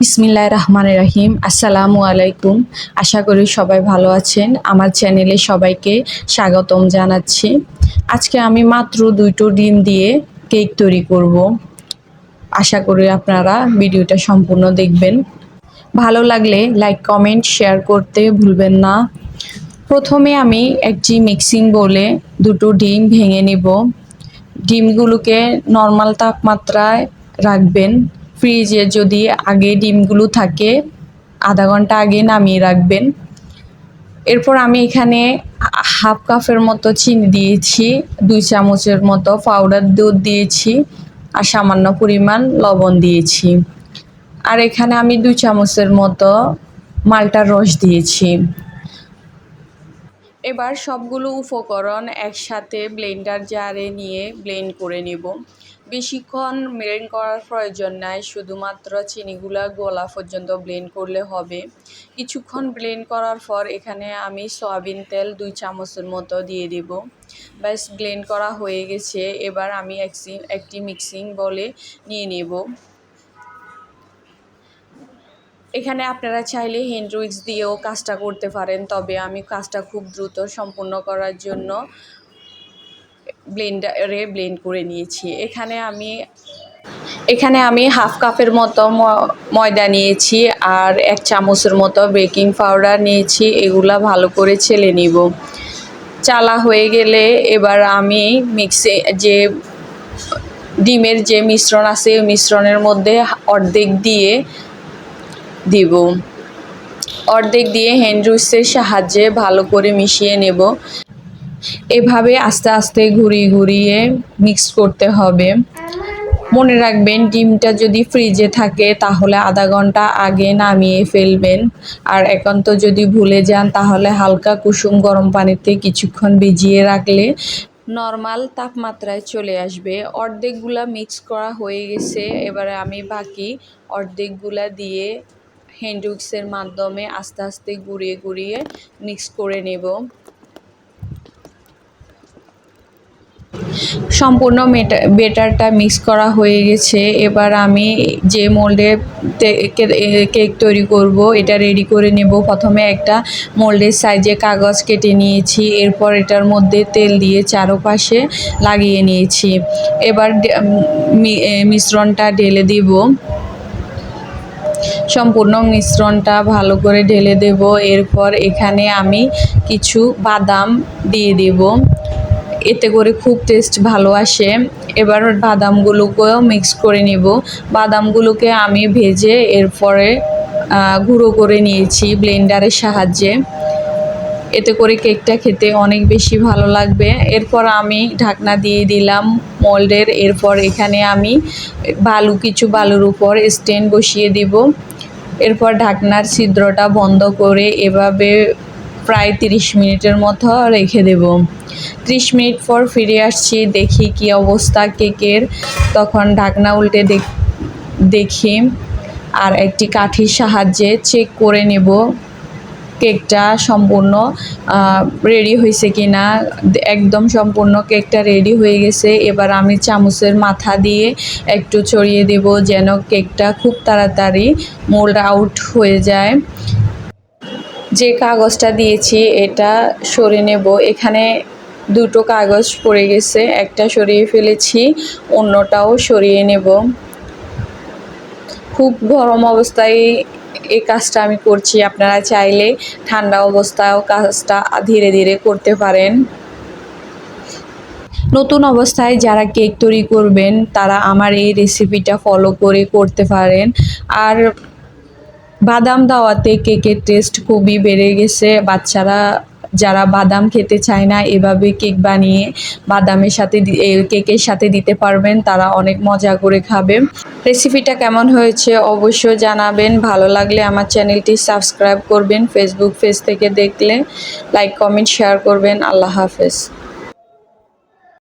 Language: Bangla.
বিসমিল্লাহ রহমান রাহিম। আসসালামু আলাইকুম। আশা করি সবাই ভালো আছেন। আমার চ্যানেলে সবাইকে স্বাগতম জানাচ্ছি। আজকে আমি মাত্র দুটো ডিম দিয়ে কেক তৈরি করব। আশা করি আপনারা ভিডিওটা সম্পূর্ণ দেখবেন। ভালো লাগলে লাইক কমেন্ট শেয়ার করতে ভুলবেন না। প্রথমে আমি একটি মিক্সিং বলে দুটো ডিম ভেঙে নিব। ডিমগুলোকে নর্মাল তাপমাত্রায় রাখবেন। ফ্রিজে যদি আগে ডিমগুলো থাকে, আধা ঘণ্টা আগে নামিয়ে রাখবেন। এরপর আমি এখানে হাফ কাপের মতো চিনি দিয়েছি, দুই চামচের মতো পাউডার দুধ দিয়েছি আর সামান্য পরিমাণ লবণ দিয়েছি। আর এখানে আমি দুই চামচের মতো মালটার রস দিয়েছি। এবার সবগুলো উপকরণ একসাথে ব্লেন্ডার জারে নিয়ে ব্লেন্ড করে নেব। বেশিক্ষণ ব্লেন্ড করার প্রয়োজন নাই, শুধুমাত্র চিনিগুলা গোলা পর্যন্ত ব্লেন্ড করলে হবে। কিছুক্ষণ ব্লেন্ড করার পর এখানে আমি সয়াবিন তেল দুই চামচের মতো দিয়ে দেব। ব্যাস, ব্লেন্ড করা হয়ে গেছে। এবার আমি একটি মিক্সিং বলে নিয়ে নেব। এখানে আপনারা চাইলে হ্যান্ড দিয়েও কাজটা করতে পারেন, তবে আমি কাজটা খুব দ্রুত সম্পূর্ণ করার জন্য ব্লেন্ডারে ব্লেন্ড করে নিয়েছি। এখানে আমি এখানে আমি হাফ কাপের মতো ময়দা নিয়েছি আর এক চামচের মতো বেকিং পাউডার নিয়েছি, এগুলা ভালো করে ছেলে নিব। চালা হয়ে গেলে এবার আমি মিক্সে যে ডিমের যে মিশ্রণ আছে মিশ্রণের মধ্যে অর্ধেক দিয়ে দিব। অর্ধেক দিয়ে হ্যান্ড সাহায্যে ভালো করে মিশিয়ে নেব। এভাবে আস্তে আস্তে ঘুরিয়ে ঘুরিয়ে মিক্স করতে হবে। মনে রাখবেন, ডিমটা যদি ফ্রিজে থাকে, তাহলে আধা ঘণ্টা আগে নামিয়ে ফেলবেন। আর একান্ত যদি ভুলে যান, তাহলে হালকা কুসুম গরম পানিতে কিছুক্ষণ ভিজিয়ে রাখলে নর্মাল তাপমাত্রায় চলে আসবে। অর্ধেকগুলা মিক্স করা হয়ে গেছে, এবারে আমি বাকি অর্ধেকগুলা দিয়ে হ্যান্ডউইক্সের মাধ্যমে আস্তে আস্তে ঘুরিয়ে ঘুরিয়ে মিক্স করে নেব। সম্পূর্ণ মেটা বেটারটা মিক্স করা হয়ে গেছে। এবার আমি যে মোল্ডে কেক তৈরি করব, এটা রেডি করে নেব। প্রথমে একটা মোল্ডের সাইজে কাগজ কেটে নিয়েছি, এরপর এটার মধ্যে তেল দিয়ে চারোপাশে লাগিয়ে নিয়েছি। এবার মিশ্রণটা ঢেলে দিব। সম্পূর্ণ মিশ্রণটা ভালো করে ঢেলে দেব। এরপর এখানে আমি কিছু বাদাম দিয়ে দেব। এতে করে খুব টেস্ট ভালো আসে। এবার বাদামগুলোকেও মিক্স করে নিব। বাদামগুলোকে আমি ভেজে এরপরে গুঁড়ো করে নিয়েছি ব্লেন্ডারের সাহায্যে। এতে করে কেকটা খেতে অনেক বেশি ভালো লাগবে। এরপর আমি ঢাকনা দিয়ে দিলাম মোল্ডের এরপর এখানে আমি বালু, কিছু বালুর উপর স্ট্যান্ড বসিয়ে দিব। এরপর ঢাকনার ছিদ্রটা বন্ধ করে এভাবে প্রায় তিরিশ মিনিটের মতো রেখে দেব। ত্রিশ মিনিট পর ফিরে আসছি, দেখি কি অবস্থা কেকের। তখন ঢাকনা উল্টে দেখি আর একটি কাঠির সাহায্যে চেক করে নেব। কেকটা সম্পূর্ণ রেডি হয়েছে কি না একদম সম্পূর্ণ কেকটা রেডি হয়ে গেছে। এবার আমি চামচের মাথা দিয়ে একটু ছড়িয়ে দেব যেন কেকটা খুব তাড়াতাড়ি মোল্ড আউট হয়ে যায়। যে কাগজটা দিয়েছি, এটা সরে নেব। এখানে দুটো কাগজ পড়ে গেছে, একটা সরিয়ে ফেলেছি, অন্যটাও সরিয়ে নেব। খুব গরম অবস্থায় এই কাজটা আমি করছি। আপনারা চাইলে ঠান্ডা অবস্থায়ও কাজটা ধীরে ধীরে করতে পারেন। নতুন অবস্থায় যারা কেক তৈরি করবেন, তারা আমার এই রেসিপিটা ফলো করে করতে পারেন। আর বাদাম দাওয়াতে কেকের টেস্ট খুবই বেড়ে গেছে। বাচ্চারা যারা বাদাম খেতে চায় না, এভাবে কেক বানিয়ে বাদামের সাথে কেকের সাথে দিতে পারবেন, তারা অনেক মজা করে খাবে। রেসিপিটা কেমন হয়েছে অবশ্যই জানাবেন, ভালো লাগলে আমার চ্যানেলটি সাবস্ক্রাইব করবেন ফেসবুক পেজ থেকে দেখলে লাইক কমেন্ট শেয়ার করবেন, আল্লাহ হাফেজ।